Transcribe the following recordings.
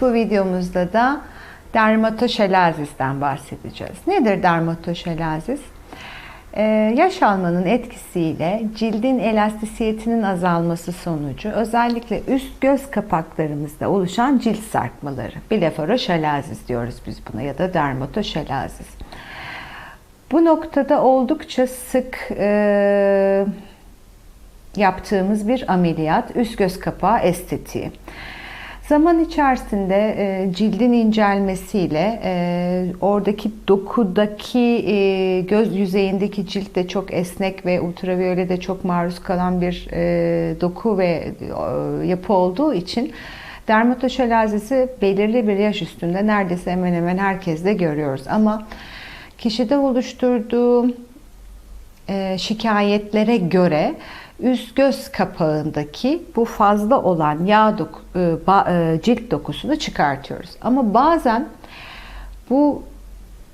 bu videomuzda da dermatoşelazisten bahsedeceğiz. Nedir dermatoşelazis? Ee, yaş almanın etkisiyle cildin elastisiyetinin azalması sonucu özellikle üst göz kapaklarımızda oluşan cilt sarkmaları. Blefaroşelazis diyoruz biz buna ya da dermatoşelazis. Bu noktada oldukça sık e, yaptığımız bir ameliyat üst göz kapağı estetiği. Zaman içerisinde e, cildin incelmesiyle e, oradaki dokudaki e, göz yüzeyindeki cilt de çok esnek ve ultraviyole de çok maruz kalan bir e, doku ve e, yapı olduğu için dermatoşelazisi belirli bir yaş üstünde neredeyse hemen hemen herkeste görüyoruz. Ama kişide oluşturduğu e, şikayetlere göre üst göz kapağındaki bu fazla olan yağ doku, e, ba- e, cilt dokusunu çıkartıyoruz. Ama bazen bu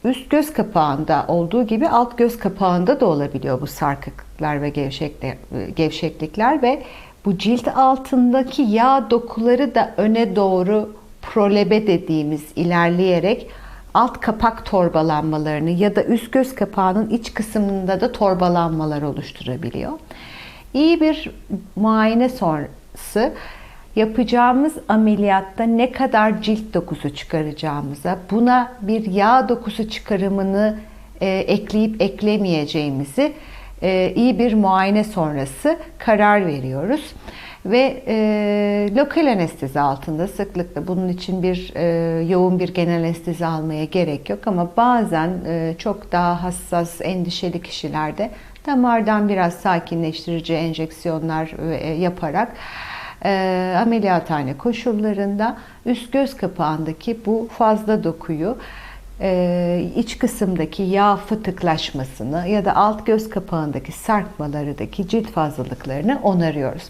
üst göz kapağında olduğu gibi alt göz kapağında da olabiliyor bu sarkıklıklar ve e, gevşeklikler ve bu cilt altındaki yağ dokuları da öne doğru prolebe dediğimiz ilerleyerek alt kapak torbalanmalarını ya da üst göz kapağının iç kısmında da torbalanmalar oluşturabiliyor. İyi bir muayene sonrası yapacağımız ameliyatta ne kadar cilt dokusu çıkaracağımıza, buna bir yağ dokusu çıkarımını e, ekleyip eklemeyeceğimizi e, iyi bir muayene sonrası karar veriyoruz. Ve e, lokal anestezi altında sıklıkla bunun için bir e, yoğun bir genel anestezi almaya gerek yok ama bazen e, çok daha hassas, endişeli kişilerde damardan biraz sakinleştirici enjeksiyonlar e, yaparak e, ameliyathane koşullarında üst göz kapağındaki bu fazla dokuyu e, iç kısımdaki yağ fıtıklaşmasını ya da alt göz kapağındaki sarkmalarındaki cilt fazlalıklarını onarıyoruz.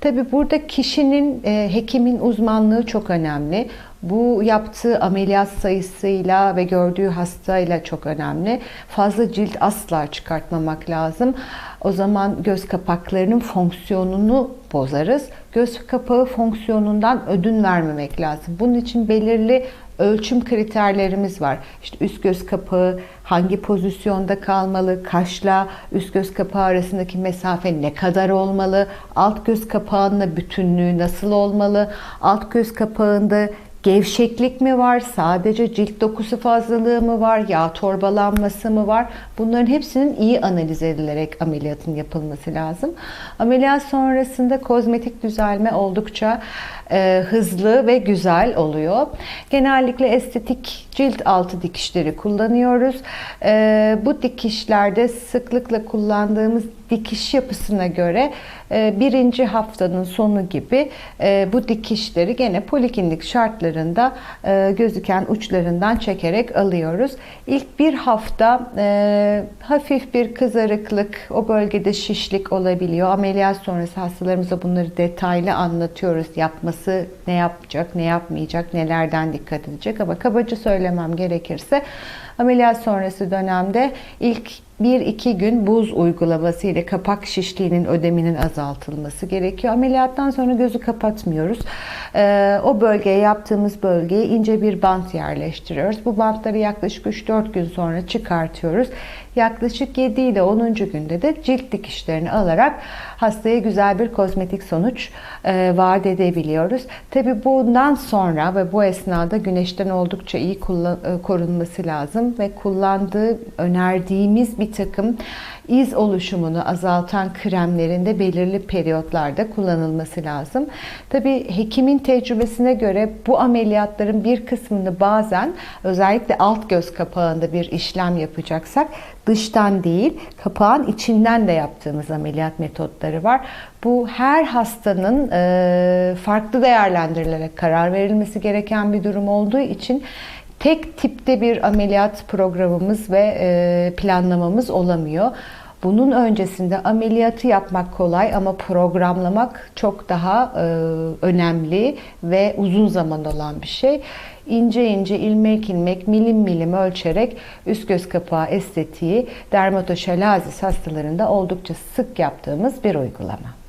Tabi burada kişinin, e, hekimin uzmanlığı çok önemli. Bu yaptığı ameliyat sayısıyla ve gördüğü hastayla çok önemli. Fazla cilt asla çıkartmamak lazım. O zaman göz kapaklarının fonksiyonunu bozarız. Göz kapağı fonksiyonundan ödün vermemek lazım. Bunun için belirli ölçüm kriterlerimiz var. İşte üst göz kapağı hangi pozisyonda kalmalı, kaşla üst göz kapağı arasındaki mesafe ne kadar olmalı, alt göz kapağının bütünlüğü nasıl olmalı, alt göz kapağında Gevşeklik mi var? Sadece cilt dokusu fazlalığı mı var? Yağ torbalanması mı var? Bunların hepsinin iyi analiz edilerek ameliyatın yapılması lazım. Ameliyat sonrasında kozmetik düzelme oldukça e, hızlı ve güzel oluyor. Genellikle estetik cilt altı dikişleri kullanıyoruz. E, bu dikişlerde sıklıkla kullandığımız dikiş yapısına göre e, birinci haftanın sonu gibi e, bu dikişleri gene poliklinik şartlarında e, gözüken uçlarından çekerek alıyoruz. İlk bir hafta hafif bir kızarıklık, o bölgede şişlik olabiliyor. Ameliyat sonrası hastalarımıza bunları detaylı anlatıyoruz. Yapması ne yapacak, ne yapmayacak, nelerden dikkat edecek? Ama kabaca söylemem gerekirse ameliyat sonrası dönemde ilk 1-2 gün buz uygulaması ile kapak şişliğinin ödeminin azaltılması gerekiyor. Ameliyattan sonra gözü kapatmıyoruz. Ee, o bölgeye yaptığımız bölgeye ince bir bant yerleştiriyoruz. Bu bantları yaklaşık 3-4 gün sonra çıkartıyoruz. Yaklaşık 7 ile 10. günde de cilt dikişlerini alarak hastaya güzel bir kozmetik sonuç e, vaat edebiliyoruz. Tabi bundan sonra ve bu esnada güneşten oldukça iyi e, korunması lazım ve kullandığı önerdiğimiz bir takım iz oluşumunu azaltan kremlerinde belirli periyotlarda kullanılması lazım. Tabi hekimin tecrübesine göre bu ameliyatların bir kısmını bazen özellikle alt göz kapağında bir işlem yapacaksak dıştan değil kapağın içinden de yaptığımız ameliyat metotları var. Bu her hastanın farklı değerlendirilerek karar verilmesi gereken bir durum olduğu için tek tipte bir ameliyat programımız ve planlamamız olamıyor. Bunun öncesinde ameliyatı yapmak kolay ama programlamak çok daha e, önemli ve uzun zaman olan bir şey. İnce ince ilmek ilmek milim milim ölçerek üst göz kapağı estetiği dermatoşelazis hastalarında oldukça sık yaptığımız bir uygulama.